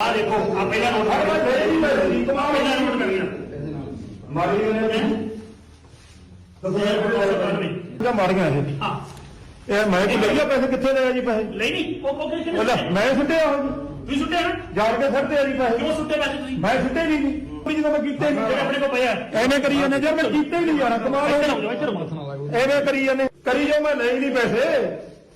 ਆ ਦੇਖੋ ਆ ਪਹਿਲਾ ਨੋਟ ਹਰ ਵਾਰ ਮੇਰੇ ਵੀ ਪੈਸੇ ਦੀ ਕਮਾਲ ਪਹਿਲਾ ਨੋਟ ਮਿਲ ਗਿਆ ਮਾਰੀ ਉਹਨੇ ਤਾਂ ਮਾਰੀਆਂ ਇਹ ਹਾਂ ਇਹ ਮੈਂ ਕਿ ਲਈਆ ਪੈਸੇ ਕਿੱਥੇ ਲਏ ਜੀ ਪੈਸੇ ਲਈ ਨਹੀਂ ਉਹ ਉਹ ਕਿਹਨੇ ਉਹ ਲੈ, ਮੈਂ ਸੁੱਟਿਆ ਉਹ ਜੀ। ਤੁਸੀਂ ਸੁੱਟੇ ਨਾ ਜਾਣ ਕੇ ਸੁੱਟਦੇ ਆ ਜੀ ਪੈਸੇ ਕਿਉਂ ਸੁੱਟੇ ਪੈਸੇ ਤੁਸੀਂ ਮੈਂ ਸੁੱਟੇ ਨਹੀਂ ਜੀ ਕੋਈ ਜਦੋਂ ਮੈਂ ਕੀਤੇ ਜਿਹੜੇ ਨਹੀਂ ਆਪਣੇ ਕੋਲ ਪਿਆ ਐਵੇਂ ਕਰੀ ਜਾਂਦੇ ਜੇ ਮੈਂ ਕੀਤੇ ਵੀ ਨਹੀਂ ਜਾਣਾ ਕਮਾਲ ਇੱਧਰ ਹੋ ਆਓ ਇੱਧਰ ਆਓ ਐਵੇਂ ਕਰੀ ਜਾਂਦੇ ਕਰੀ ਜੋ ਮੈਂ ਲਈ ਨਹੀਂ ਪੈਸੇ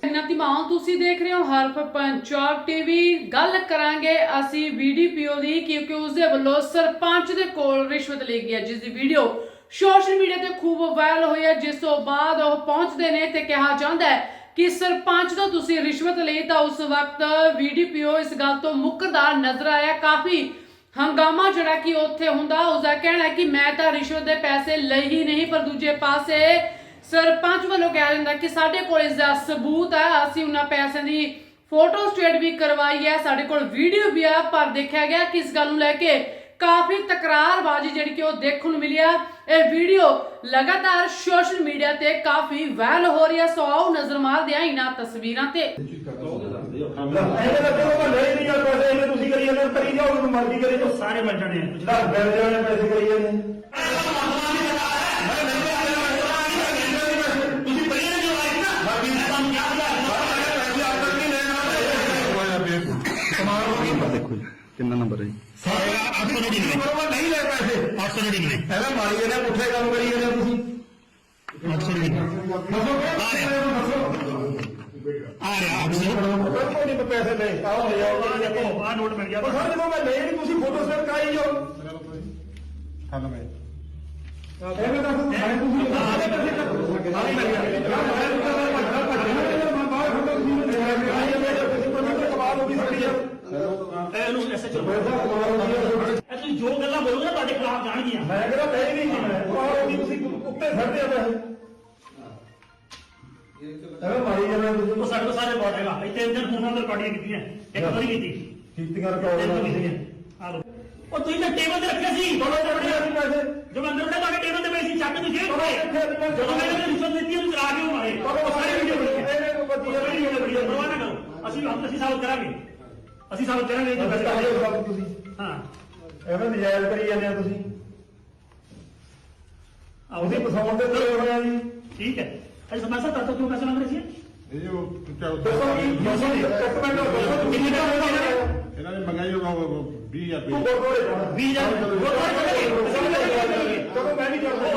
ਨਤੀਮਾਨ ਤੁਸੀਂ ਦੇਖ ਰਹੇ ਹੋ ਹਰਫ ਪੰਜਾਬ ਟੀਵੀ। ਗੱਲ ਕਰਾਂਗੇ ਅਸੀਂ ਵੀਡੀਪੀਓ ਦੀ, ਕਿਉਂਕਿ ਉਸ ਦੇ ਵੱਲੋਂ ਸਰਪੰਚ ਦੇ ਕੋਲ ਰਿਸ਼ਵਤ ਲਈ ਗਈ ਹੈ, ਜਿਸ ਦੀ ਵੀਡੀਓ ਸੋਸ਼ਲ ਮੀਡੀਆ ਤੇ ਖੂਬ ਵਾਇਰਲ ਹੋਈ ਹੈ, ਜਿਸ ਤੋਂ ਬਾਅਦ ਉਹ ਪਹੁੰਚਦੇ ਨੇ ਤੇ ਕਿਹਾ ਜਾਂਦਾ ਹੈ ਕਿ ਸਰਪੰਚ ਤੋਂ ਤੁਸੀਂ ਰਿਸ਼ਵਤ ਲਈ ਤਾਂ ਉਸ ਵਕਤ ਵੀਡੀਪੀਓ ਇਸ ਗੱਲ ਤੋਂ ਮੁੱਕਰਦਾ ਨਜ਼ਰ ਆਇਆ। ਕਾਫੀ ਹੰਗਾਮਾ ਜਿਹੜਾ ਕਿ ਉੱਥੇ ਹੁੰਦਾ ਉਸ ਦਾ ਕਹਿਣਾ ਹੈ ਕਿ ਮੈਂ ਤਾਂ ਰਿਸ਼ਵਤ ਦੇ ਪੈਸੇ ਲਈ ਹੀ ਨਹੀਂ, ਪਰ ਦੂਜੇ ਪਾਸੇ ਸਰਪੰਚ ਵੱਲੋਂ ਕਿਹਾ ਜਾਂਦਾ ਕਿ ਸਾਡੇ ਕੋਲ ਇਸ ਦਾ ਸਬੂਤ ਹੈ ਅਸੀਂ ਉਹਨਾਂ ਪੈਸਿਆਂ ਦੀ ਫੋਟੋ ਸਟੇਟ ਵੀ ਕਰਵਾਈ ਹੈ ਸਾਡੇ ਕੋਲ ਵੀਡੀਓ ਵੀ ਆ ਪਰ ਦੇਖਿਆ ਗਿਆ ਕਿ ਇਸ ਗੱਲ ਨੂੰ ਲੈ ਕੇ ਕਾਫੀ ਤਕਰਾਰਬਾਜ਼ੀ ਜਿਹੜੀ ਕਿ ਉਹ ਦੇਖਣ ਨੂੰ ਮਿਲਿਆ ਇਹ ਵੀਡੀਓ ਲਗਾਤਾਰ ਸੋਸ਼ਲ ਮੀਡੀਆ ਤੇ ਕਾਫੀ ਵਾਇਰਲ ਹੋ ਰਹੀ ਹੈ ਸੋ ਆਓ ਨਜ਼ਰ ਮਾਰਦੇ ਹਾਂ ਇਹਨਾਂ ਤਸਵੀਰਾਂ ਤੇ। ਐਵੇਂ ਤਾਂ ਚਲੋ ਮੈਂ ਲਈ ਨਹੀਂ ਜਾਂ ਪੈਸੇ ਇਹਨੇ ਤੁਸੀਂ ਕਰੀ ਜਾਂਦੇ ਕਰੀ ਜਾਓ ਉਹਨੂੰ ਮਰਜ਼ੀ ਕਰੀ ਜਾਓ। ਸਾਰੇ ਬਣ ਜਾਣੇ ਆ। ਜਿਹੜਾ ਬਿਲ ਜਾਣੇ ਪੈਸੇ ਕਰੀ ਜਾਂਦੇ ਆ ਦੇਖੋ ਜੀ ਕਿੰਨਾ ਨੰਬਰ ਹੈ ਜੀ? ਸਾਰੇ 899 ਮੈਂ ਨਹੀਂ ਲੈ ਪੈਸੇ। 899 ਐਵੇਂ ਮਾਰੀ ਜਾਂਦੇ ਪੁੱਠੇ ਕੰਮ ਕਰੀ ਜਾਂਦੇ ਤੁਸੀਂ। 899 ਦੱਸੋ 899 ਕੋਈ ਨਹੀਂ ਪੈਸੇ ਲੈ ਆਓ ਲੈ ਜਾਓ ਮਿਲ ਗਿਆ ਉਹ ਸਰ ਜਦੋਂ ਮੈਂ ਲਈ ਨਹੀਂ ਤੁਸੀਂ ਫੋਟੋ ਸਟੇਟ ਕਰਾਈ ਜਾਓ। ਐਵੇਂ ਤਾਂ ਮੈਂ ਤੁਸੀਂ ਆਲੇ ਪੈਸੇ ਕੱਟੋ ਆਲੇ ਮਿਲ ਗਿਆ ਮੈਂ ਬਾਹਰ ਖੜਾ ਤੁਸੀਂ ਮੈਨੂੰ ਲੈ ਕੇ ਆਏ ਤੁਸੀਂ ਕੋਈ ਕਮਾਲ ਹੋ ਗਈ ਸਾਡੀ ਇਹਨੂੰ ਐਸਐਚਓ ਇਹ ਤੁਸੀਂ ਜੋ ਗੱਲਾਂ ਬੋਲੋਗੇ ਤੁਹਾਡੇ ਖਿਲਾਫ ਜਾਣਗੀਆਂ। ਮੈਂ ਕਹਿੰਦਾ ਲੈ ਨਹੀਂ ਮੈਂ ਕਮਾਲ ਹੋ ਗਈ ਤੁਸੀਂ ਉੱਤੇ ਛੱਡਦੇ ਆ ਪੈਸੇ ਐਵੇਂ ਮਾਰੀ ਉਹ ਤੁਸੀਂ। ਸਾਡੇ ਕੋਲ ਸਾਰੇ ਬੋਰਡ ਹੈਗਾ। ਇੱਥੇ ਇੰਦਰ ਫੋਨਾਂ ਤੇ ਰਿਕਾਰਡਿੰਗ ਕੀਤੀਆਂ। ਇੱਕ ਵਾਰੀ ਕੀਤੀ। ਕੀਤੀਆਂ ਰਿਕਾਰਡ ਕੀਤੀਆਂ। ਆ ਲਓ। ਉਹ ਤੁਸੀਂ ਤਾਂ ਟੇਬਲ ਤੇ ਰੱਖਿਆ ਸੀ। ਬੜਾ ਬੜਾ ਅਸੀਂ ਪੈਸੇ। ਜਦੋਂ ਅੰਦਰ ਉਹਨੇ ਤੁਹਾਡੇ ਟੇਬਲ ਤੇ ਪਏ ਸੀ ਚੱਕ ਤੁਸੀਂ। ਇੱਥੇ ਜਦੋਂ ਮੈਂ ਇਹਨੂੰ ਰਿਸ਼ਵਤ ਦਿੱਤੀ ਉਹਨੂੰ ਚਲਾ ਕੇ ਮਾਰੇ। ਕਦੋਂ ਸਾਰੇ ਵੀਡੀਓ ਬਣੀ ਹੈ ਇਹਨੇ ਕੋ ਬੱਤੀ ਸਾਰੇ ਵੀਡੀਓ ਬਣੀ ਹੈ ਪਰਵਾਹ ਨਾ ਕਰੋ। ਅਸੀਂ ਅਸੀਂ ਸਾਬਤ ਕਰਾਂਗੇ। ਅਸੀਂ ਸਾਬਤ ਕਰਾਂਗੇ ਇਹ ਬਸ ਤਾਂ ਆਇਓ ਸਭ ਤੁਸੀਂ। ਹਾਂ। ਐਵੇਂ ਨਜਾਇਜ਼ ਕਰੀ ਜਾਂਦੇ ਆ ਤੁਸੀਂ। ਤੁਸੀਂ ਪਸਾਉਣ ਦੇ ਤੇ ਹੋਣਾ ਜੀ। ਠੀਕ ਹੈ। ਅੱਜ ਸਮਾਸਾ ਤਾਂ ਕਿਉਂ ਪੈਸੇ ਮੰਗ ਰਹੇ ਸੀ ਇਹ ਜੋ ਦੱਸੋ ਕੀ ਦੱਸੋ ਜੀ ਇੱਕ ਮਿੰਟ ਦੱਸੋ ਕਿੰਨੀ ਦਾ ਹੋਣਾ ਇਹਨਾਂ ਨੇ ਮੰਗਾਈ ਉਹ 20000 ਤੂੰ ਰੁਪਏ। ਗੁਰਦੁਆਰੇ ਜਾਣਾ 20000 ਗੁਰਦੁਆਰੇ ਚਲੇ ਜਦੋਂ ਮੈਂ ਵੀ ਜਾਂਦਾ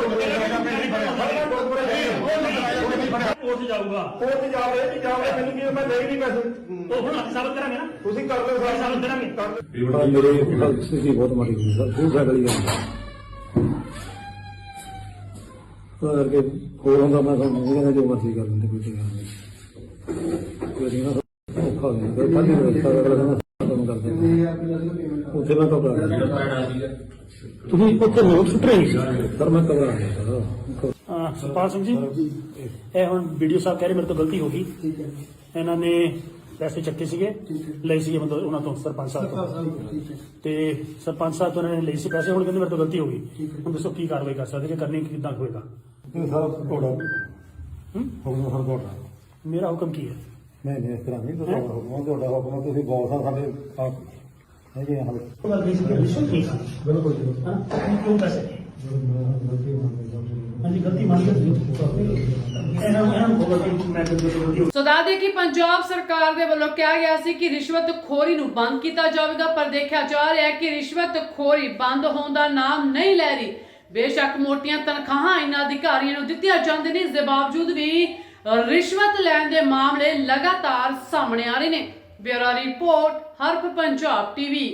ਜਾਊਗਾ। ਕੋਰਟ ਜਾਵੇ ਨਹੀਂ ਜਾਵੇ ਮੈਨੂੰ ਕੀ ਮੈਂ ਨਹੀਂ ਪੈਸੇ। ਉਹ ਹੁਣ ਅਸੀਂ ਸਾਬਤ ਕਰਾਂਗੇ ਨਾ। ਤੁਸੀਂ ਕਰ ਲਓ ਅਸੀਂ ਸਾਬਤ ਕਰਾਂਗੇ। ਕਰ ਲਓ। ਮੇਰੇ ਸਥਿਤੀ ਬਹੁਤ ਮਾੜੀ ਹੋਈ ਸਰ ਬਹੁਤ ਜ਼ਿਆਦਾ ਗਲੀ ਹੈ ਤਾਂ ਕਰਕੇ ਹੋਰ ਹੁੰਦਾ ਮੈਂ ਤੁਹਾਨੂੰ ਨਹੀਂ ਕਹਿੰਦਾ ਜੋ ਮਰਜ਼ੀ ਕਰ ਲੈਂਦੇ ਕੋਈ ਗੱਲ ਨਹੀਂ। ਕੋਈ ਨਾ ਔਖਾ ਹੋ ਜਾਂਦਾ। ਕੱਲ ਹੀ ਰਸਤਾ ਅਗਲਾ ਕਹਿੰਦਾ ਤੁਹਾਨੂੰ ਕਰ ਦਿੰਦਾ ਉੱਥੇ ਮੈਂ ਘਬਰਾ ਗਿਆ। ਤੁਸੀਂ ਉੱਥੇ ਨੋਟ ਸੁੱਟ ਰਹੇ ਸੀ? ਸਰ ਮੈਂ ਘਬਰਾ ਗਿਆ। ਸਰ ਹਾਂ ਸੁਪਾਲ ਸਿੰਘ ਜੀ। ਇਹ ਹੁਣ ਵੀਡੀਓ ਸਾਹਿਬ ਕਹਿ ਰਹੇ ਮੇਰੇ ਤੋਂ ਗਲਤੀ ਹੋ ਗਈ। ਠੀਕ ਹੈ। ਇਹਨਾਂ ਨੇ ਪੈਸੇ ਚੱਕੇ ਸੀਗੇ ਲਈ ਸੀ ਮਤਲਬ ਉਹਨਾਂ ਤੋਂ ਸਰਪੰਚ ਸਾਹਿਬ ਤੋਂ। ਤੇ ਸਰਪੰਚ ਸਾਹਿਬ ਤੋਂ ਇਹਨਾਂ ਨੇ ਲਈ ਸੀ ਪੈਸੇ ਹੁਣ ਕਹਿੰਦੇ ਮੇਰੇ ਤੋਂ ਗਲਤੀ ਹੋ ਗਈ। ਹੁਣ ਦੱਸੋ ਕੀ ਕਾਰਵਾਈ ਕਰ ਸਕਦੇ ਕਿ ਕਰਨੀ ਕਿੱਦਾਂ ਹੋਏਗਾ? ਇਹ ਸਾਰਾ ਤੁਹਾਡਾ ਹੂੰ? ਹੁਕਮ ਸਰ ਤੁਹਾਡਾ। ਮੇਰਾ ਹੁਕਮ ਕੀ ਹੈ? ਨਹੀਂ ਨਹੀਂ ਇਸ ਤਰ੍ਹਾਂ ਨਹੀਂ ਤੁਹਾਡਾ ਹੁਕਮ ਤੁਹਾਡਾ ਹੁਕਮ ਤੁਸੀਂ ਬੌਸ ਆ ਸਾਡੇ ਆਪ ਹੈਗੇ ਹਾਲ। ਬਿਲਕੁਲ ਹਾਂ ਕਿਉਂ ਪੈਸੇ ਹਾਂਜੀ, ਗਲਤੀ ਮੰਨ ਲਈ ਇਹਨਾਂ ਨੂੰ ਇਹਨਾਂ ਨੂੰ ਬੋਲੋ ਕਿ ਮੈਂ ਗਲਤੀ ਗਲਤੀ ਹੋ ਸੋ ਦੱਸਦੇ ਕਿ ਪੰਜਾਬ ਸਰਕਾਰ ਦੇ ਵੱਲੋਂ ਕਿਹਾ ਗਿਆ ਸੀ ਕਿ ਰਿਸ਼ਵਤ ਖੋਰੀ ਨੂੰ ਬੰਦ ਕੀਤਾ ਜਾਵੇਗਾ, ਪਰ ਦੇਖਿਆ ਜਾ ਰਿਹਾ ਹੈ ਕਿ ਰਿਸ਼ਵਤ ਖੋਰੀ ਬੰਦ ਹੋਣ ਦਾ ਨਾਮ ਨਹੀਂ ਲੈ ਰਹੀ। ਬੇਸ਼ੱਕ ਮੋਟੀਆਂ ਤਨਖਾਹਾਂ ਇਹਨਾਂ ਅਧਿਕਾਰੀਆਂ ਨੂੰ ਦਿੱਤੀਆਂ ਜਾਂਦੇ ਨੇ, ਇਸ ਦੇ ਬਾਵਜੂਦ ਵੀ ਰਿਸ਼ਵਤ ਲੈਣ ਦੇ ਮਾਮਲੇ ਲਗਾਤਾਰ ਸਾਹਮਣੇ ਆ ਰਹੇ ਨੇ। ਬਿਊਰੋ ਰਿਪੋਰਟ, ਹਰਪ ਪੰਜਾਬ ਟੀਵੀ।